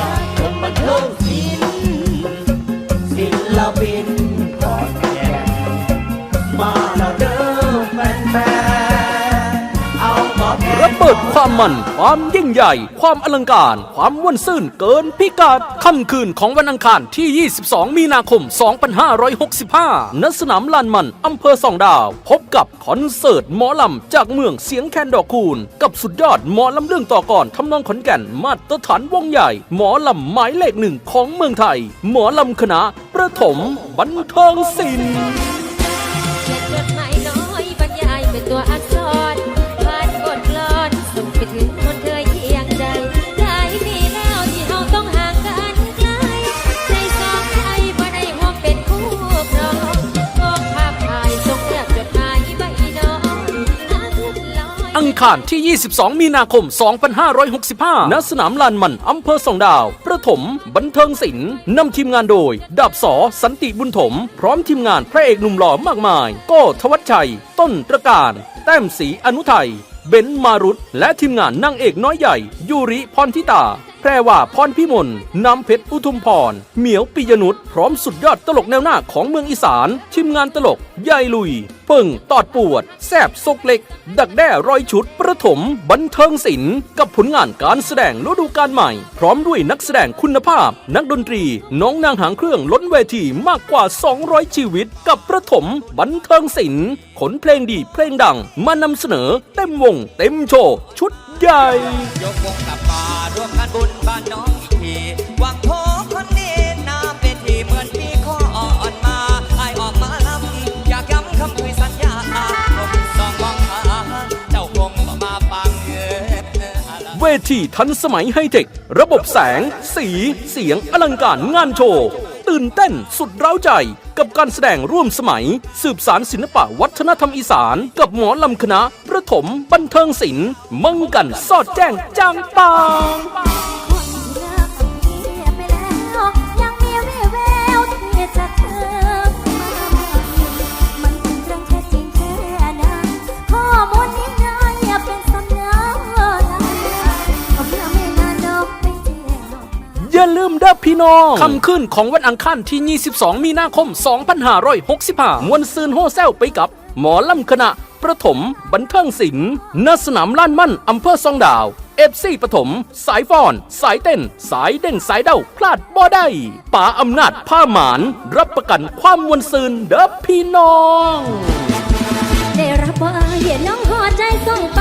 ลาดค เบิดความมัน ความยิ่งใหญ่ ความอลังการ ความม่วนซื่นเกินพิกัดค่ำคืนของวันอังคารที่ 22 มีนาคม 2565 ณ สนามลานมันอำเภอสองดาว พบกับคอนเสิร์ตหมอลำ จากเมืองเสียงแคนดอกคูณ กับสุดยอดหมอลำเรื่องต่อก่อนทำนองขอนแก่นมาตรฐานวงใหญ่ หมอลำหมายเลขหนึ่งของเมืองไทย หมอลำคณะประถมบันเทิงศิลป์ อังคารที่ 22 มีนาคม 2565 ณ สนามลานมัน อำเภอสองดาว ประถม บันเทิงศิลป์นำทีมงานโดย ดาบสอสันติบุญถม พร้อมทีมงานพระเอกหนุ่มหล่อมากมาย โก้ทวัชชัย ต้นตระการ แต้มสีอนุไทย เบนมารุตและทีมงานนางเอกน้อยใหญ่ ยูริพรทิตาแพรว่าพรพิมลนำเพชรอุทุมพร เหมียวปิยนุษพร้อมสุดยอดตลกแนวหน้าของเมืองอีสานทีมงานตลกยายลุย ปิ่งตอดปวด แซบซกเล็ก ดักแด้ร้อยชุด ประถม บันเทิงศิลป์กับผลงานการแสดงฤดูกาลใหม่ พร้อมด้วยนักแสดงคุณภาพ นักดนตรี น้องนางหางเครื่องล้นเวทีมากกว่า 200 ชีวิต กับประถม บันเทิงศิลป์ขนเพลงดีเพลงดัง มานำเสนอเต็มวง เต็มโชว์ ชุดใหญ่ยกวงกลับมาร่วมงานบุญบ้านน้อง เวทีทันสมัยไฮเทค ระบบแสง สี เสียงอลังการงานโชว์ ตื่นเต้นสุดเร้าใจ กับการแสดงร่วมสมัย สืบสารศิลปะวัฒนธรรมอีสาน กับหมอลำคณะประถมบันเทิงศิลป์มังกันสอดแจ้งจางปาง พี่น้องคำขึ้นของวันอังคารที่ 22 มีนาคม 2565มวนซืนโฮแซลไปกับ หมอลำคณะประถม บันเทิงศิลป์ณสนามล้านมั่นอำเภอซองดาวเอฟซีปฐม สายฟอน สายเต้น สายเด้งสายเด้าพลาดบ่ได้ป๋าอำนาจผ้าหมาน รับประกันความมวลซืนเด้อพี่น้อง ได้รับว่าเห็นน้องหัวใจส่งไป